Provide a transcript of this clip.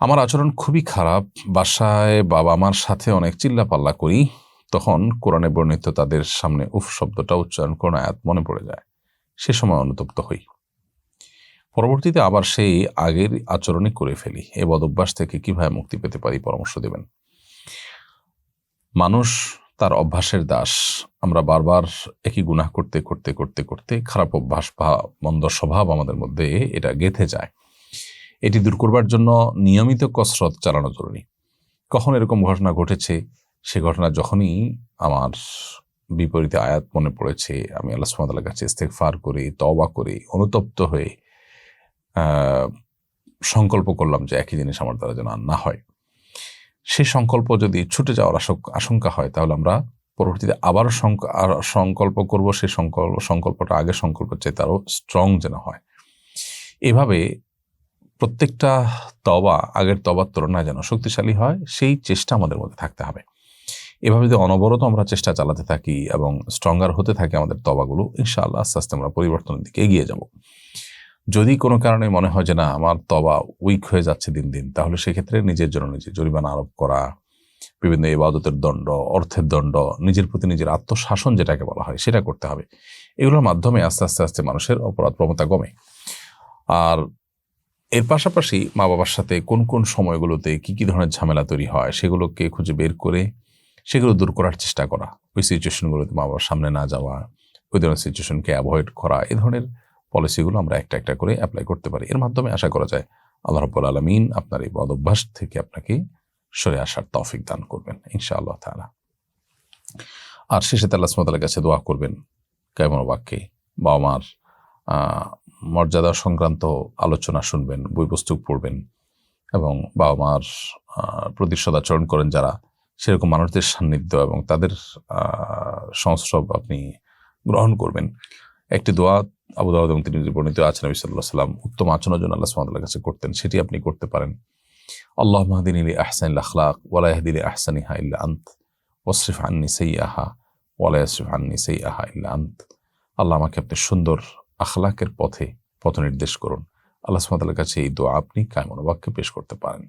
আমার আচরণ খুবই খারাপ। বাসায় বাবা মার সাথে অনেক চিল্লাপাল্লা করি, তখন কোরআনে বর্ণিত তাদের সামনে উফ শব্দটা উচ্চারণ কোন আয়াত মনে পড়ে যায়। সে সময় অনুতপ্ত হই। পরবর্তীতে আবার সেই আগের আচরণই করে ফেলি। এ বদভ্যাস থেকে কীভাবে মুক্তি পেতে পারি পরামর্শ দেবেন? মানুষ তার অভ্যাসের দাস। আমরা বারবার একই গুনাহ করতে করতে করতে করতে খারাপ অভ্যাস বা মন্দ স্বভাব আমাদের মধ্যে এটা গেঁথে যায়। এটি দূর করবার জন্য নিয়মিত কসরত চালানো জরুরি। কখন এরকম ঘটনা ঘটেছে, সে ঘটনা যখনই আমার বিপরীতে আয়াত মনে পড়েছে, আমি আল্লাহ সুমাতার কাছে ফার করি তবা করি, অনুতপ্ত হয়ে সংকল্প করলাম যে একই জিনিস আমার দ্বারা যেন না হয়। সে সংকল্প যদি ছুটে যাওয়ার আশঙ্ক- হয়, তাহলে আমরা পরবর্তীতে আবারও সংকল্প করব সেই সংকল্প সংকল্পটা আগের সংকল্পের চাইতে আরও স্ট্রং যেন হয়। এভাবে প্রত্যেকটা তবা আগের তবার তুলনায় যেন শক্তিশালী হয়, সেই চেষ্টা আমাদের মধ্যে থাকতে হবে। এভাবে যদি অনবরত আমরা চেষ্টা চালাতে থাকি এবং স্ট্রঙ্গার হতে থাকে আমাদের তবাগুলো ইনশাআল্লাহ আস্তে আস্তে আমরা পরিবর্তনের দিকে এগিয়ে যাব। যদি কোনো কারণে মনে হয় যে না, আমার তবা উইক হয়ে যাচ্ছে দিন দিন, তাহলে সেক্ষেত্রে নিজের জন্য নিজে জরিমানা আরোপ করা, বিভিন্ন ইবাদতের দণ্ড, অর্থের দণ্ড, নিজের প্রতি নিজের আত্মশাসন যেটাকে বলা হয়, সেটা করতে হবে। এগুলোর মাধ্যমে আস্তে আস্তে আস্তে মানুষের অপরাধ প্রবণতা কমে। আর এর পাশাপাশি মা বাবার সাথে কোন কোন সময়গুলোতে কি কি ধরনের ঝামেলা তৈরি হয় সেগুলোকে খুঁজে বের করে সেগুলো দূর করার চেষ্টা করা, ওই সিচুয়েশনগুলোতে মা বাবার সামনে না যাওয়া, ওই ধরনের সিচুয়েশনকে অ্যাভয়েড করা এ ধরনের পলিসিগুলো আমরা একটা একটা করে অ্যাপ্লাই করতে পারি। এর মাধ্যমে আশা করা যায় আল্লাহ রব্বুল আলমিন আপনার এই বদ অভ্যাস থেকে আপনাকে সরে আসার তৌফিক দান করবেন, ইনশাআল্লাহ তাআলা। আর শেষে তাল্লাহ সুমতালের কাছে দোয়া করবেন, কেমন বাক্যে বাবা মার মর্যাদা সংক্রান্ত আলোচনা শুনবেন বই পুস্তক পড়বেন এবং বাবা মার আহ, প্রতি সদাচরণ করেন যারা সেরকম মানুষদের সান্নিধ্য এবং তাদের আহ, সংস্রব আপনি গ্রহণ করবেন। একটি দোয়া আবু দাউদ এবং তিনি বর্ণিত আছেন নবী সাল্লাহ সাল্লাম উত্তম আচরণের জন্য আল্লাহ সুবহানাহু কাছে করতেন সেটি আপনি করতে পারেন। আল্লাহ মাহদিন ইলি আহসান আখলাক ওয়ালা ইয়াহদিলি আহসানিহা ইল্লা আন্ত ওয়াসরিফ আন্নি সাইয়াহা ওয়ালা ইয়াসরিফ আন্নি সেই আহা ইল্লা আন্ত। আল্লাহ আমাকে আপনি সুন্দর আখলাকের পথে পথ নির্দেশ করুন। আল্লাহ সুবহানাহু কাছে এই দোয়া আপনি কায়মনোবাক্যে পেশ করতে পারেন।